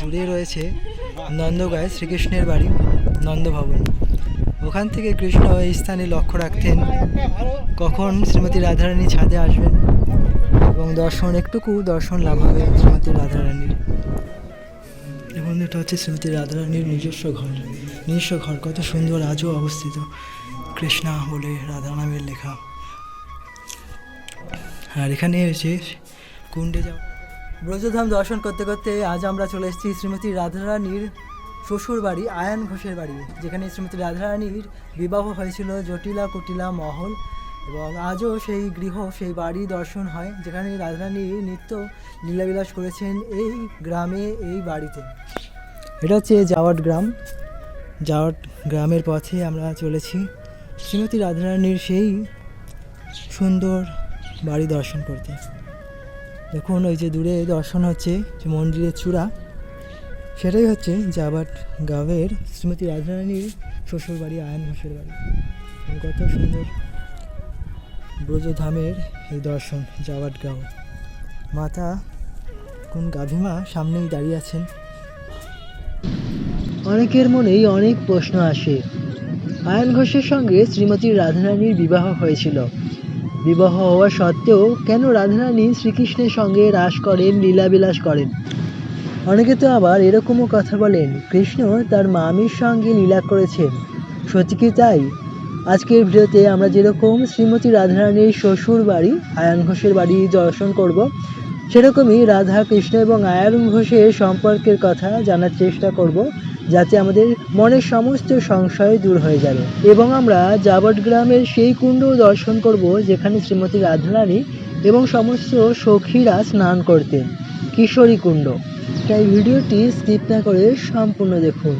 দূরে রয়েছে নন্দগায় শ্রীকৃষ্ণের বাড়ি, নন্দভবন। ওখান থেকে কৃষ্ণ এই স্থানে লক্ষ্য রাখতেন। কখন শ্রীমতী রাধারানী ছাদে আসবেন এবং দর্শন, একটুকু দর্শন লাভ হবে শ্রীমতী রাধারানীর। এবং এটা হচ্ছে শ্রীমতী রাধারানীর নিজস্ব ঘর। নিজস্ব ঘর, কত সুন্দর, আজও অবস্থিত। কৃষ্ণা বলে রাধা নামের লেখা। আর এখানে এসে কুণ্ডে যাওয়া ব্রজধাম দর্শন করতে করতে আজ আমরা চলে এসেছি শ্রীমতী রাধারানীর শ্বশুর বাড়ি আয়ান ঘোষের বাড়ি, যেখানে শ্রীমতী রাধারানীর বিবাহ হয়েছিল জটিলা কুটিলা মহল এবং আজও সেই গৃহ, সেই বাড়ি দর্শন হয়, যেখানে রাধারানী নিত্য লীলাবিলাস করেছেন এই গ্রামে, এই বাড়িতে। এটা হচ্ছে জাওয়াট গ্রাম। জাওয়াট গ্রামের পথে আমরা চলেছি। শ্রীমতী রাধারানীর সেই সুন্দর বাড়ি দর্শন করতে। দেখুন ওই যে দূরে দর্শন হচ্ছে যে মন্দিরের চূড়া। সেটাই হচ্ছে জাবাট গাঁয়ের শ্রীমতী রাধারানীর শ্বশুর বাড়ি আয়ন ঘোষের বাড়ি। কত সুন্দর ব্রজধামের এই দর্শন জাবাট গাঁও। মাতা কোন গাভীমা সামনেই দাঁড়িয়ে আছেন। অনেকের মনেই অনেক প্রশ্ন আসে। আয়ন ঘোষের সঙ্গে শ্রীমতী রাধারানীর বিবাহ হয়েছিল। বিবাহ হওয়া সত্ত্বেও কেন রাধারানী শ্রীকৃষ্ণের সঙ্গে রাস করেন, লীলাবিলাস করেন? অনেকে তো আবার এরকমও কথা বলেন, কৃষ্ণ তার মামির সঙ্গে লীলা করেছেন। সত্যি কি তাই? আজকের ভিডিওতে আমরা যেরকম শ্রীমতী রাধারানীর শ্বশুর বাড়ি, আয়ান ঘোষের বাড়ি দর্শন করব, সেরকমই রাধা কৃষ্ণ এবং আয়ান ঘোষের সম্পর্কের কথা জানার চেষ্টা করব। যাতে আমাদের মনের সমস্ত সংশয় দূর হয়ে যাবে। এবং আমরা জাবট গ্রামের সেই কুণ্ড দর্শন করব, যেখানে শ্রীমতী রাধারানী এবং সমস্ত সখীরা স্নান করতেন কিশোরী কুণ্ড। তাই ভিডিওটি স্কিপ না করে সম্পূর্ণ দেখুন।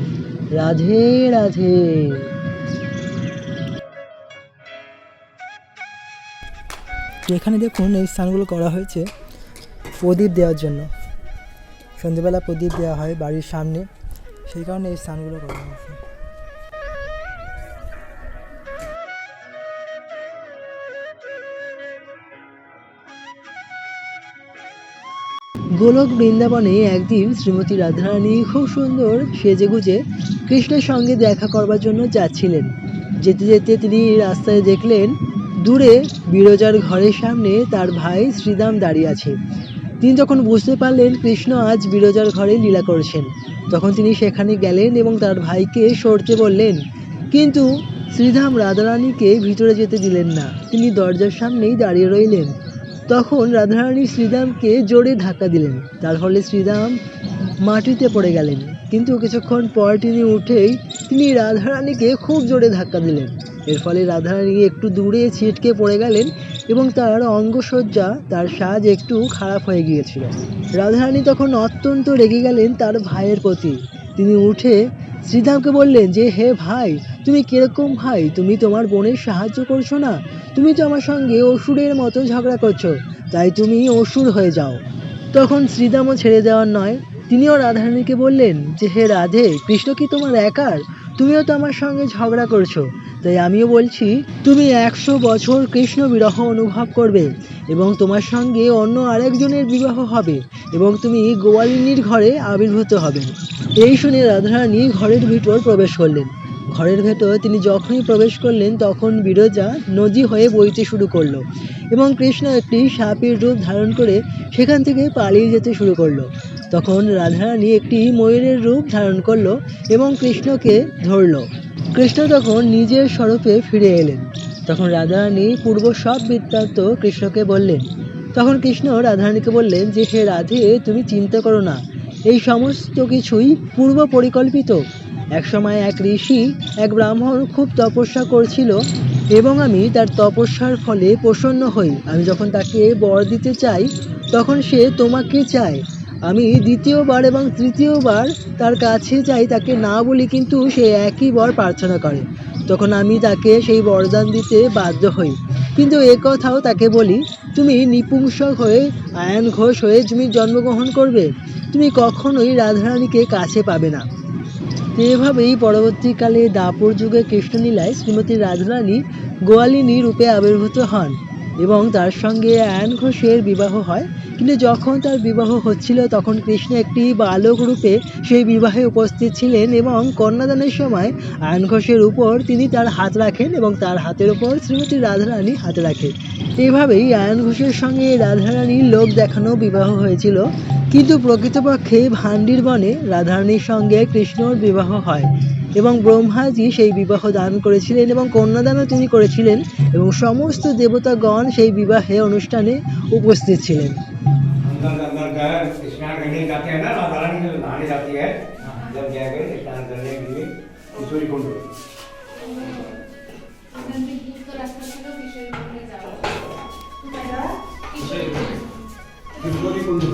রাধে রাধে। এখানে দেখুন এই স্থানগুলো করা হয়েছে প্রদীপ দেওয়ার জন্য। সন্ধেবেলা প্রদীপ দেওয়া হয় বাড়ির সামনে। সেই কারণে এই স্থানগুলো করা হয়েছে। গোলক বৃন্দাবনে একদিন শ্রীমতী রাধারানী খুব সুন্দর সেজেগুজে কৃষ্ণের সঙ্গে দেখা করবার জন্য যাচ্ছিলেন। যেতে যেতে তিনি রাস্তায় দেখলেন, দূরে বিরজার ঘরের সামনে তার ভাই শ্রীদাম দাঁড়িয়ে আছে। তিনি তখন বুঝতে পারলেন কৃষ্ণ আজ বিরজার ঘরে লীলা করছেন। তখন তিনি সেখানে গেলেন এবং তার ভাইকে সরতে বললেন, কিন্তু শ্রীধাম রাধারানীকে ভিতরে যেতে দিলেন না। তিনি দরজার সামনেই দাঁড়িয়ে রইলেন। তখন রাধারানী শ্রীদামকে জোরে ধাক্কা দিলেন। তার ফলে শ্রীদাম মাটিতে পড়ে গেলেন। কিন্তু কিছুক্ষণ পর তিনি উঠেই তিনি রাধারানীকে খুব জোরে ধাক্কা দিলেন। এর ফলে রাধারানী একটু দূরে ছিটকে পড়ে গেলেন এবং তার অঙ্গসজ্জা, তার সাজ একটু খারাপ হয়ে গিয়েছিল। রাধারানী তখন অত্যন্ত রেগে গেলেন তার ভাইয়ের প্রতি। তিনি উঠে শ্রীধামকে বললেন যে, হে ভাই, তুমি কীরকম ভাই? তুমি তোমার বোনের সাহায্য করছ না? তুমি তো আমার সঙ্গে অসুরের মতো ঝগড়া করছ। তাই তুমি অসুর হয়ে যাও। তখন শ্রীদামও ছেড়ে দেওয়ার নয়, তিনিও রাধারানীকে বললেন যে, হে রাধে, কৃষ্ণ কি তোমার একার? তুমিও তো আমার সঙ্গে ঝগড়া করছ, তাই আমিও বলছি, তুমি একশো বছর কৃষ্ণ বিরহ অনুভব করবে এবং তোমার সঙ্গে অন্য আরেকজনের বিবাহ হবে এবং তুমি গোয়ালিনীর ঘরে আবির্ভূত হবে। এই শুনে রাধারানী ঘরের ভিতর প্রবেশ করলেন। ঘরের ভেতর তিনি যখনই প্রবেশ করলেন, তখন বিরজা নদী হয়ে বইতে শুরু করল এবং কৃষ্ণ একটি সাপের রূপ ধারণ করে সেখান থেকে পালিয়ে যেতে শুরু করল। তখন রাধারানী একটি ময়ূরের রূপ ধারণ করল এবং কৃষ্ণকে ধরলো। কৃষ্ণ তখন নিজের স্বরূপে ফিরে এলেন। তখন রাধারানী পূর্ব সব বৃত্তান্ত কৃষ্ণকে বললেন, তখন কৃষ্ণ রাধারানীকে বললেন যে, হে রাধে, তুমি চিন্তা করো না। এই সমস্ত কিছুই পূর্ব পরিকল্পিত। একসময় এক ঋষি, এক ব্রাহ্মণ খুব তপস্যা করছিল এবং আমি তার তপস্যার ফলে প্রসন্ন হই। আমি যখন তাকে বর দিতে চাই, তখন সে তোমাকে চায়। আমি দ্বিতীয়বার এবং তৃতীয়বার তার কাছে যাই, তাকে না বলি কিন্তু সে একই বর প্রার্থনা করে। তখন আমি তাকে সেই বরদান দিতে বাধ্য হই। কিন্তু এ কথাও তাকে বলি, তুমি নিপুংসক হয়ে, আয়ন ঘোষ হয়ে তুমি জন্মগ্রহণ করবে। তুমি কখনোই রাধারানীকে কাছে পাবে না। এভাবেই পরবর্তীকালে দাপর যুগে কৃষ্ণলীলায় শ্রীমতী রাজরানী গোয়ালিনী রূপে আবির্ভূত হন। এবং তার সঙ্গে আয়ন ঘোষের বিবাহ হয়। কিন্তু যখন তার বিবাহ হচ্ছিল, তখন কৃষ্ণ একটি বালক রূপে সেই বিবাহে উপস্থিত ছিলেন এবং কন্যাদানের সময় আয়ন ঘোষের উপর তিনি তার হাত রাখেন এবং তার হাতের উপর শ্রীমতী রাধারানী হাত রাখে। এভাবেই আয়ন ঘোষের সঙ্গে রাধারানীর লোক দেখানো বিবাহ হয়েছিল। কিন্তু প্রকৃতপক্ষে ভান্ডির বনে রাধারানীর সঙ্গে কৃষ্ণর বিবাহ হয়। এবং ব্রহ্মাজি সেই বিবাহ দান করেছিলেন এবং কন্যাদানও তিনি করেছিলেন এবং সমস্ত দেবতাগণ সেই বিবাহে অনুষ্ঠানে উপস্থিত ছিলেন কিশোরী কুণ্ডু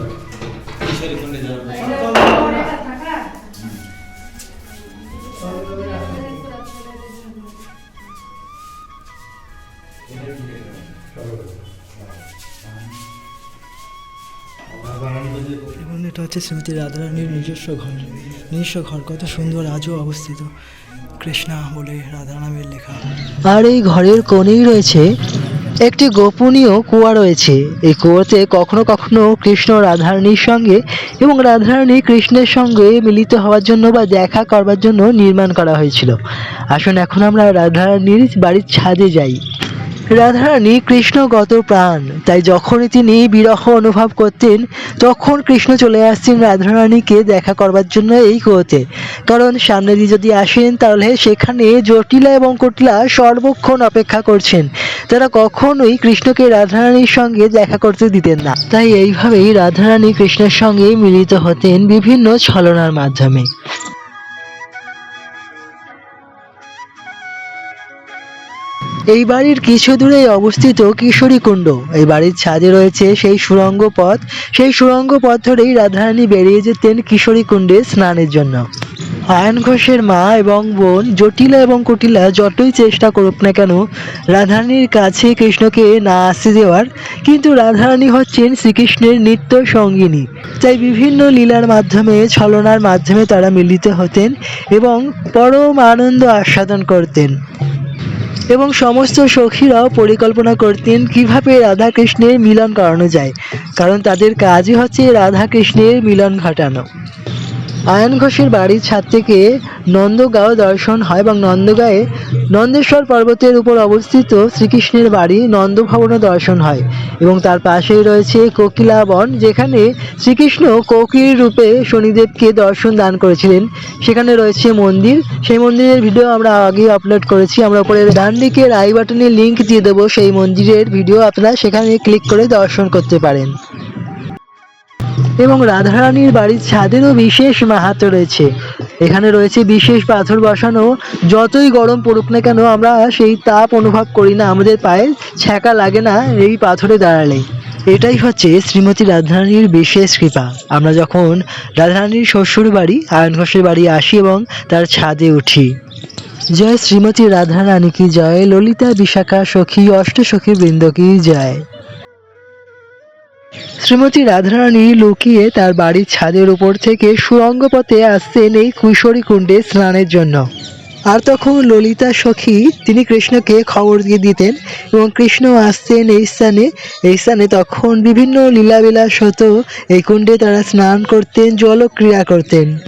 এটা হচ্ছে শ্রীমতী রাধারানীর নিজস্ব ঘর। নিজস্ব ঘর, কত সুন্দর আজও অবস্থিত। কৃষ্ণা বলে রাধা লেখা। আর এই ঘরের কোণেই রয়েছে একটি গোপনীয় কুয়া রয়েছে। এই কুয়োতে কখনো কখনো কৃষ্ণ রাধারানীর সঙ্গে এবং রাধারানী কৃষ্ণের সঙ্গে মিলিত হওয়ার জন্য বা দেখা করবার জন্য নির্মাণ করা হয়েছিল। আসুন, এখন আমরা রাধারানীর বাড়ির ছাদে যাই। রাধারানী কৃষ্ণগত প্রাণ। তাই যখনই তিনি বিরহ অনুভব করতেন, তখন কৃষ্ণ চলে আসছেন রাধারানীকে দেখা করবার জন্য এই কুয়োতে কারণ সামনে দিয়ে যদি আসেন, তাহলে সেখানে জটিলা এবং কটিলা সর্বক্ষণ অপেক্ষা করছেন। তারা কখনোই কৃষ্ণকে রাধারানীর সঙ্গে দেখা করতে দিতেন না। তাই এইভাবেই রাধারানী কৃষ্ণের সঙ্গে মিলিত হতেন বিভিন্ন ছলনার মাধ্যমে। এই বাড়ির কিছু দূরে অবস্থিত কিশোরী কুণ্ড। এই বাড়ির ছাদে রয়েছে সেই সুড়ঙ্গ পথ। সেই সুড়ঙ্গ পথ ধরেই রাধারানী বেরিয়ে যেতেন কিশোরী কুণ্ডে স্নানের জন্য। আয়ন ঘোষের মা এবং বোন জটিলা এবং কুটিলা যতই চেষ্টা করুক না কেন, রাধারানীর কাছে কৃষ্ণকে না আসতে দেওয়ার, কিন্তু রাধারানী হচ্ছেন শ্রীকৃষ্ণের নিত্য সঙ্গিনী। তাই বিভিন্ন লীলার মাধ্যমে, ছলনার মাধ্যমে তারা মিলিত হতেন এবং পরম আনন্দ আস্বাদন করতেন। এবং সমস্ত সখীরাও পরিকল্পনা করতেন কীভাবে রাধা কৃষ্ণের মিলন করানো যায়, কারণ তাদের কাজই হচ্ছে রাধা কৃষ্ণের মিলন ঘটানো। আয়ন ঘোষের বাড়ির ছাদ থেকে নন্দগাঁও দর্শন হয় এবং নন্দগাঁয়ে নন্দেশ্বর পর্বতের উপর অবস্থিত শ্রীকৃষ্ণের বাড়ি নন্দভবনও দর্শন হয় এবং তার পাশেই রয়েছে কোকিলা বন যেখানে শ্রীকৃষ্ণ কোকিল রূপে শনিদেবকে দর্শন দান করেছিলেন। সেখানে রয়েছে মন্দির। সেই মন্দিরের ভিডিও আমরা আগেই আপলোড করেছি। আমরা উপরে ডান দিকে আই বাটনে লিংক দিয়ে দেবো। সেই মন্দিরের ভিডিও আপনারা সেখানে ক্লিক করে দর্শন করতে পারেন। এবং রাধারানীর বাড়ির ছাদেরও বিশেষ মাহাত্ম রয়েছে। এখানে রয়েছে বিশেষ পাথর বসানো। যতই গরম পড়ুক না কেন, আমরা সেই তাপ অনুভব করি না। আমাদের পায়ে ছ্যাঁকা লাগে না এই পাথরে দাঁড়ালে। এটাই হচ্ছে শ্রীমতী রাধারানীর বিশেষ কৃপা। আমরা যখন রাধারানীর শ্বশুর বাড়ি, আয়ন ঘোষের বাড়ি আসি এবং তার ছাদে উঠি। জয় শ্রীমতী রাধারানী কি জয়? ললিতা, বিশাখা, সখী, অষ্ট সখী বৃন্দ কি জয়? শ্রীমতী রাধারানী লুকিয়ে তার বাড়ির ছাদের উপর থেকে সুরঙ্গ পথে আসতেন এই কিশোরী কুণ্ডে স্নানের জন্য। আর তখন ললিতা সখী তিনি কৃষ্ণকে খবর দিয়ে দিতেন এবং কৃষ্ণ আসতেন এই স্থানে। এই স্থানে তখন বিভিন্ন লীলাবিলাস হতো। এই কুণ্ডে তারা স্নান করতেন, জলক্রিয়া করতেন।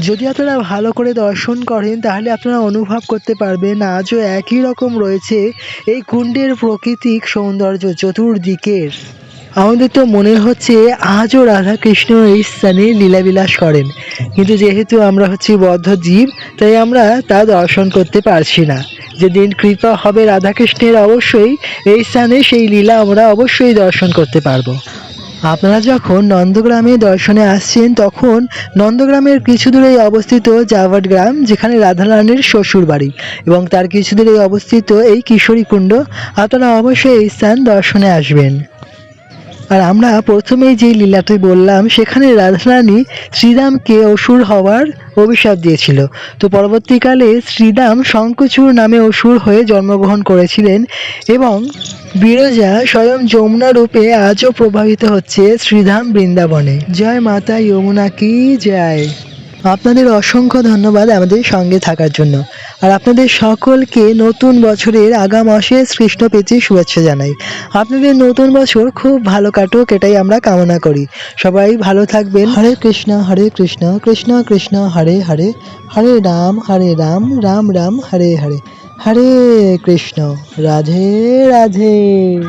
যদি আপনারা ভালো করে দর্শন করেন, তাহলে আপনারা অনুভব করতে পারবেন আজও একই রকম রয়েছে এই কুণ্ডের প্রাকৃতিক সৌন্দর্য চতুর্দিকের। আমাদের তো মনে হচ্ছে আজও রাধা কৃষ্ণ এই স্থানে লীলাবিলাস করেন। কিন্তু যেহেতু আমরা হচ্ছি বদ্ধ জীব, তাই আমরা তা দর্শন করতে পারছি না। যেদিন কৃপা হবে রাধাকৃষ্ণের অবশ্যই, এই স্থানে সেই লীলা আমরা অবশ্যই দর্শন করতে পারব। আপনারা যখন নন্দগ্রামে দর্শনে আসছেন, তখন নন্দগ্রামের কিছু দূরেই অবস্থিত জাভাট গ্রাম, যেখানে রাধারানীর শ্বশুর বাড়ি, এবং তার কিছু দূরেই অবস্থিত এই কিশোরী কুণ্ড আপনারা অবশ্যই এই স্থান দর্শনে আসবেন। আর আমরা প্রথমেই যে লীলাটি বললাম, সেখানে রাধারানী শ্রীরামকে অসুর হওয়ার অভিশাপ দিয়েছিল। তো পরবর্তীকালে শ্রীরাম শঙ্কচুর নামে অসুর হয়ে জন্মগ্রহণ করেছিলেন এবং বিরজা স্বয়ং যমুনা রূপে আজও প্রভাবিত হচ্ছে শ্রীধাম বৃন্দাবনে। জয় মাতা, যমুনা কি জয়? আপনাদের অসংখ্য ধন্যবাদ আমাদের সঙ্গে থাকার জন্য। আর আপনাদের সকলকে নতুন বছরের আগাম অশেষ কৃষ্ণ পেতে শুভেচ্ছা জানাই। আপনাদের নতুন বছর খুব ভালো কাটুক, এটাই আমরা কামনা করি। সবাই ভালো থাকবেন। হরে কৃষ্ণ হরে কৃষ্ণ কৃষ্ণ কৃষ্ণ, হরে হরে হরে রাম হরে রাম রাম রাম, হরে হরে। হরে কৃষ্ণ, রাধে রাধে।